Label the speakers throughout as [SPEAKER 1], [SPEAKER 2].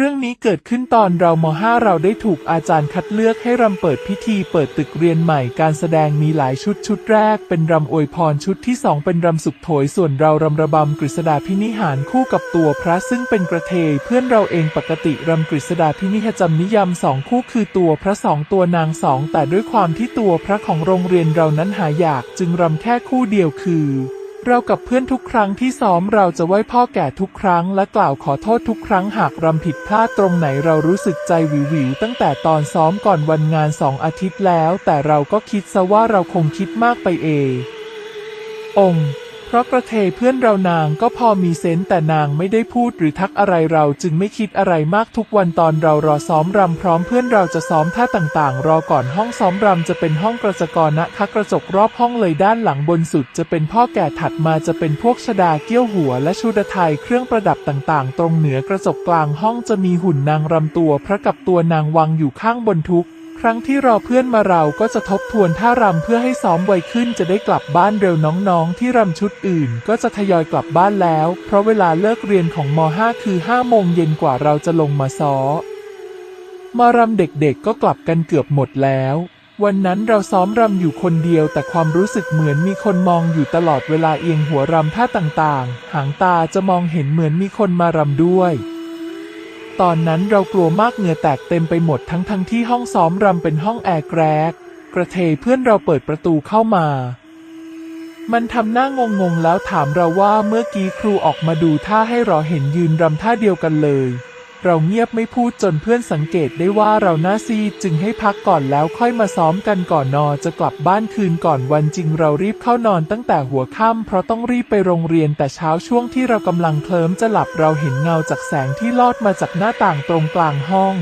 [SPEAKER 1] เรื่องนี้เกิดขึ้นตอนเราม .5 เราได้ถูกอาจารย์คัดเลือกให้รำเปิดพิธีเปิดตึกเรียนใหม่การแสดงมีหลายชุดชุดแรก เป็นรำอวยพรชุดที่สองเป็นรำสุขโถยส่วนเรารำระบำกฤษดาพินิหารคู่กับตัวพระซึ่งเป็นกระเทยเพื่อนเราเองปกติรำกฤษดาพินิหจำนิยามสองคู่คือตัวพระสองตัวนางสองแต่ด้วยความที่ตัวพระของโรงเรียนเรานั้นหายากจึงรำแค่คู่เดียวคือ เรากับเพื่อนทุกครั้งที่ซ้อมเราจะไหว้พ่อแก่ทุกครั้ง และกล่าวขอโทษทุกครั้งหากรำผิดพลาดตรงไหนเรารู้สึกใจวิววิวตั้งแต่ตอนซ้อมก่อนวันงานสองอาทิตย์แล้ว แต่เราก็คิดซะว่าเราคงคิดมากไปเององ เพราะกระเทเพื่อนเรานางก็พอมีเซนแต่นางไม่ได้พูดหรือทักอะไรเราจึงไม่คิดอะไรมากทุกวันตอนเรารอซ้อมรำพร้อมเพื่อนเราจะซ้อมท่าต่างๆ รอก่อนห้องซ้อมรำจะเป็นห้องกระจกรนะคะกระจกรอบห้องเลยด้านหลังบนสุดจะเป็นพ่อแก่ถัดมาจะเป็นพวกชดาเกี้ยวหัวและชุดไทยเครื่องประดับต่างๆ ตรงเหนือกระจกกลางห้องจะมีหุ่นนางรำตัวพระกับตัวนางวางอยู่ข้างบนทุก ครั้งที่รอเพื่อนมาเราก็จะทบทวนท่ารำเพื่อให้ซ้อมไวขึ้นจะได้กลับบ้านเร็วน้องๆ ที่รำชุดอื่น ก็จะทยอยกลับบ้านแล้ว เพราะเวลาเลิกเรียนของม .5 คือ5โมงเย็นกว่าเราจะลงมาซ้อ มารำเด็กๆก็กลับกันเกือบหมดแล้ว วันนั้นเราซ้อมรำอยู่คนเดียว แต่ความรู้สึกเหมือนมีคนมองอยู่ตลอดเวลาเอียงหัวรำท่าต่างๆ หางตาจะมองเห็นเหมือนมีคนมารำด้วย ตอนนั้นเรากลัวมากเหงื่อแตกเต็มไปหมดทั้งทั้งที่ห้องซ้อมรำเป็นห้องแอร์แกรก กระเทยเพื่อนเราเปิดประตูเข้ามา มันทำหน้างงงๆแล้วถามเราว่าเมื่อกี้ครูออกมาดูท่าให้เราเห็นยืนรำท่าเดียวกันเลย เราเงียบไม่พูดจนเพื่อนสังเกตได้ว่าเราหน้าซีดจึงให้พักก่อนแล้วค่อยมาซ้อมกันก่อนนอนจะกลับบ้านคืนก่อนวันจริงเรารีบเข้านอนตั้งแต่หัวค่ำเพราะต้องรีบไปโรงเรียนแต่เช้าช่วงที่เรากำลังเคลิ้มจะหลับเราเห็นเงาจากแสงที่ลอดมาจากหน้าต่างตรงกลางห้อง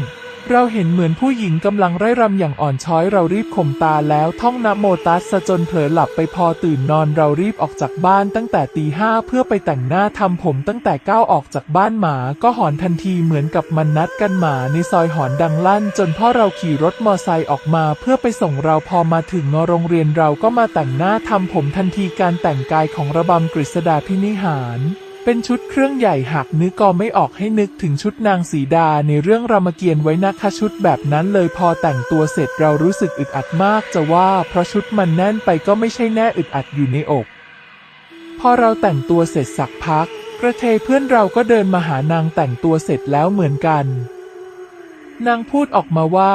[SPEAKER 1] เราเห็นเหมือนผู้หญิงกำลังไร่รำอย่างอ่อนช้อยเรารีบข่มตาแล้วท่องนะโมตัสสจนเผลอหลับไปพอตื่นนอนเรารีบออกจากบ้านตั้งแต่ตีห้าเพื่อไปแต่งหน้าทำผมตั้งแต่ก้าวออกจากบ้านหมาก็หอนทันทีเหมือนกับมันนัดกันหมาในซอยหอนดังลั่น จนพ่อเราขี่รถมอไซค์ออกมา เพื่อไปส่งเราพอมาถึงโรงเรียนเราก็มาแต่งหน้าทำผมทันทีการแต่งกายของระบำกฤษดาพินิหาร เป็นชุดเครื่องใหญ่หากนึกก็ไม่ออกให้นึกถึงชุดนางสีดาในเรื่องรามเกียรติ์ไว้นะคะชุดแบบนั้นเลยพอแต่งตัวเสร็จเรารู้สึกอึดอัดมากจะว่าเพราะชุดมันแน่นไปก็ไม่ใช่แน่อึดอัดอยู่ในอก พอเราแต่งตัวเสร็จสักพัก กระเทยเพื่อนเราก็เดินมาหานางแต่งตัวเสร็จแล้วเหมือนกัน นางพูดออกมาว่า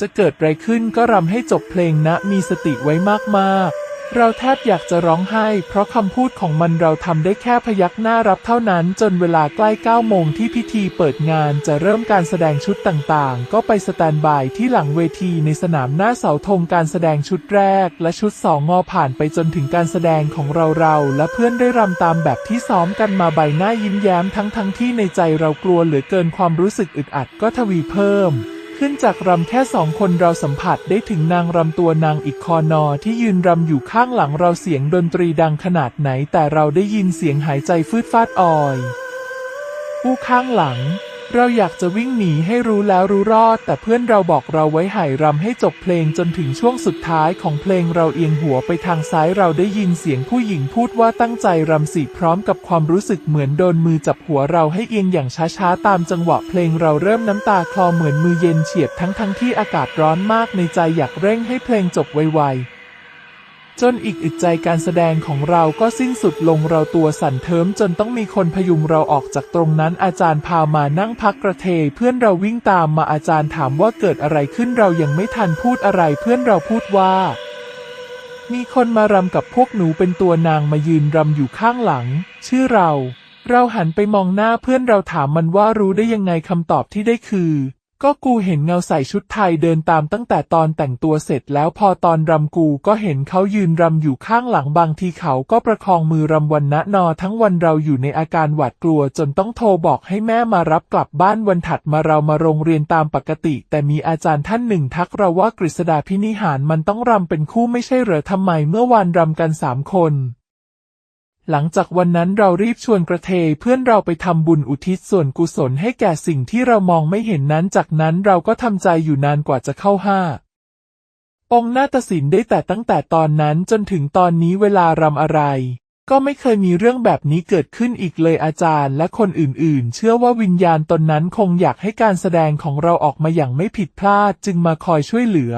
[SPEAKER 1] จะเกิดอะไรขึ้นก็รำให้จบเพลงนะมีสติไว้มากๆ เราแทบอยากจะร้องไห้ เพราะคำพูดของมันเราทำได้แค่พยักหน้ารับเท่านั้น จนเวลาใกล้9โมงที่พิธีเปิดงานจะเริ่มการแสดงชุดต่างๆ ก็ไปสแตนบายที่หลังเวทีในสนามหน้าเสาธงการแสดงชุดแรก และชุดสองงอผ่านไปจนถึงการแสดงของเราเราและเพื่อนได้รำตามแบบที่ซ้อมกันมาใบหน้ายิ้มแย้มทั้งทั้งที่ในใจเรากลัวเหลือเกินความรู้สึกอึดอัดก็ทวีเพิ่ม ขึ้นจากรำแค่สองคนเราสัมผัสได้ถึงนางรำตัวนางอีกคอนอที่ยืนรำอยู่ข้างหลังเราเสียงดนตรีดังขนาดไหนแต่เราได้ยินเสียงหายใจฟืดฟาดออย ผู้ข้างหลัง เราอยากจะวิ่งหนีให้รู้แล้วรู้รอด แต่เพื่อนเราบอกเราไว้หายรำให้จบเพลงจนถึงช่วงสุดท้ายของเพลงเราเอียงหัวไปทางซ้ายเราได้ยินเสียงผู้หญิงพูดว่าตั้งใจรำสิพร้อมกับความรู้สึกเหมือนโดนมือจับหัวเราให้เอียงอย่างช้าๆ ตามจังหวะเพลงเราเริ่มน้ำตาคลอเหมือนมือเย็นเฉียบทั้งๆทที่อากาศร้อนมากในใจอยากเร่งให้เพลงจบไวๆ จนอีกอึดใจการแสดงของเราก็สิ้นสุดลงเราตัวสั่นเทิมจนต้องมีคนพยุงเราออกจากตรงนั้นอาจารย์พามานั่งพักกระเทยเพื่อนเราวิ่งตามมาอาจารย์ถามว่าเกิดอะไรขึ้นเรายังไม่ทันพูดอะไรเพื่อนเราพูดว่า มีคนมารำกับพวกหนูเป็นตัวนางมายืนรำอยู่ข้างหลัง ชื่อเรา เราหันไปมองหน้าเพื่อนเราถามมันว่ารู้ได้ยังไงคำตอบที่ได้คือ ก็กูเห็นเงาใส่ชุดไทยเดินตามตั้งแต่ตอนแต่งตัวเสร็จแล้วพอตอนรำกูก็เห็นเขายืนรำอยู่ข้างหลังบางทีเขาก็ประคองมือรำวันนะนอทั้งวันเราอยู่ในอาการหวาดกลัวจนต้องโทรบอกให้แม่มารับกลับบ้านวันถัดมาเรามาโรงเรียนตามปกติ แต่มีอาจารย์ท่านหนึ่งทักเราว่ากฤษดาพินิหารมันต้องรำเป็นคู่ไม่ใช่เหรอทำไมเมื่อวานรำกันสามคน หลังจากวันนั้นเรารีบชวนกระเทยเพื่อนเราไปทำบุญอุทิศส่วนกุศลให้แก่สิ่งที่เรามองไม่เห็นนั้น จากนั้นเราก็ทำใจอยู่นานกว่าจะเข้าห้า องค์นาฏศิลป์ได้แต่ตั้งแต่ตอนนั้นจนถึงตอนนี้เวลารำอะไร ก็ไม่เคยมีเรื่องแบบนี้เกิดขึ้นอีกเลยอาจารย์และคนอื่นๆ เชื่อว่าวิญญาณตนนั้นคงอยากให้การแสดงของเราออกมาอย่างไม่ผิดพลาดจึงมาคอยช่วยเหลือ